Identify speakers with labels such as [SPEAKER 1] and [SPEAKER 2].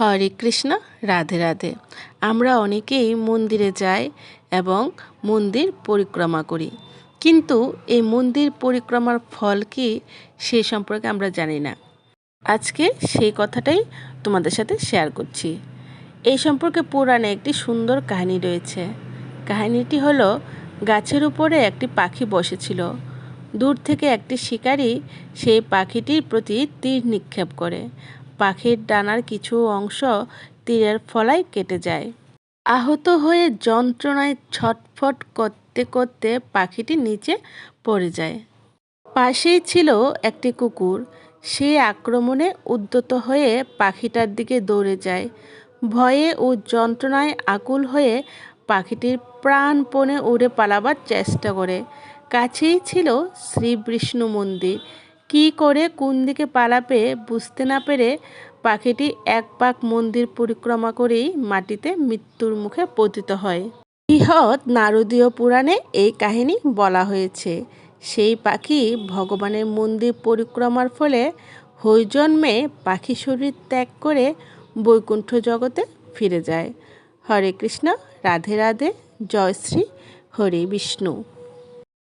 [SPEAKER 1] হরে কৃষ্ণ, রাধে রাধে। আমরা অনেকেই মন্দিরে যাই এবং মন্দির পরিক্রমা করি। কিন্তু এই মন্দির পরিক্রমার ফল কি সে সম্পর্কে আমরা জানি না। আজকে সেই কথাটাই তোমাদের সাথে শেয়ার করছি। এই সম্পর্কে পুরাণে একটি সুন্দর কাহিনী রয়েছে। কাহিনীটি হলো, গাছের উপরে একটি পাখি বসেছিল। দূর থেকে একটি শিকারী সেই পাখিটির প্রতি তীর নিক্ষেপ করে। পাখির ডানার কিছু অংশ তীরের ফলায় কেটে যায়। আহত হয়ে যন্ত্রণায় ছটফট করতে করতে পাখিটি নিচে পড়ে যায়। পাশেই ছিল একটি কুকুর। সে আক্রমণে উদ্যত হয়ে পাখিটার দিকে দৌড়ে যায়। ভয়ে ও যন্ত্রণায় আকুল হয়ে পাখিটির প্রাণপণে উড়ে পালাবার চেষ্টা করে। কাছেই ছিল শ্রী বিষ্ণু মন্দির। কি করে কোন দিকে পালাবে বুঝতে না পেরে পাখিটি এক পাক মন্দির পরিক্রমা করেই মাটিতে মৃত্যুর মুখে পতিত হয়। বৃহৎ নারদীয় পুরাণে এই কাহিনী বলা হয়েছে। সেই পাখি ভগবানের মন্দির পরিক্রমার ফলে হৈজন্মে পাখি শরীর ত্যাগ করে বৈকুণ্ঠ জগতে ফিরে যায়। হরে কৃষ্ণ, রাধে রাধে, জয় শ্রী হরে বিষ্ণু।